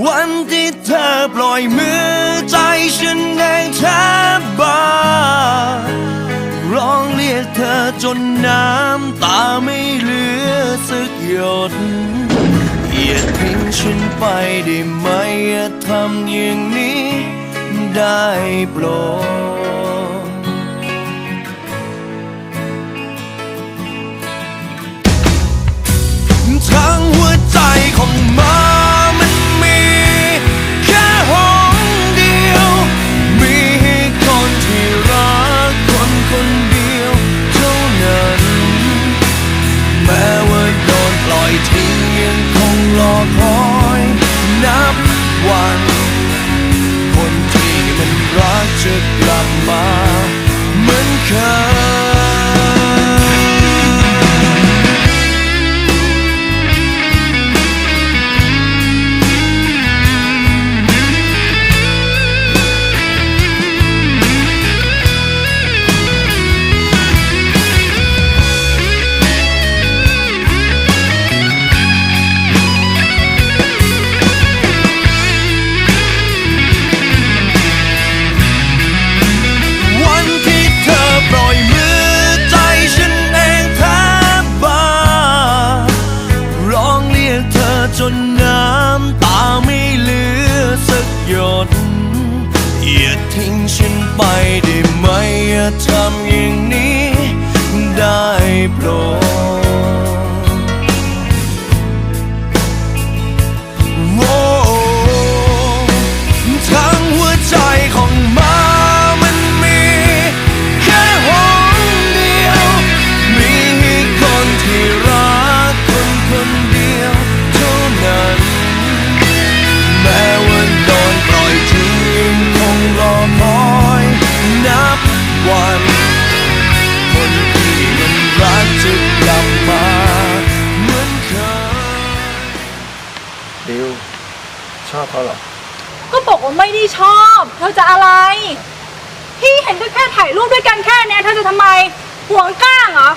วันที่เธอปล่อยมือใจฉันเองแทบบ้าร้องเรียกเธอจนน้ำตาไม่เหลือสักหยดอย่าทิ้งฉันไปได้ไหมอย่าทำอย่างนี้ได้โปรดทั้งหั จนน้ำตาไม่เหลือสักหยดอย่าทิ้งฉันไปได้ไหมอย่าทำอย่างนี้ได้โปรด ดิวชอบเขาเหรอ ก็บอกว่าไม่ได้ชอบเธอจะอะไร พี่เห็นก็แค่ถ่ายรูปด้วยกันแค่เนี้ยเธอจะทำไมห่วงก้างเหรอ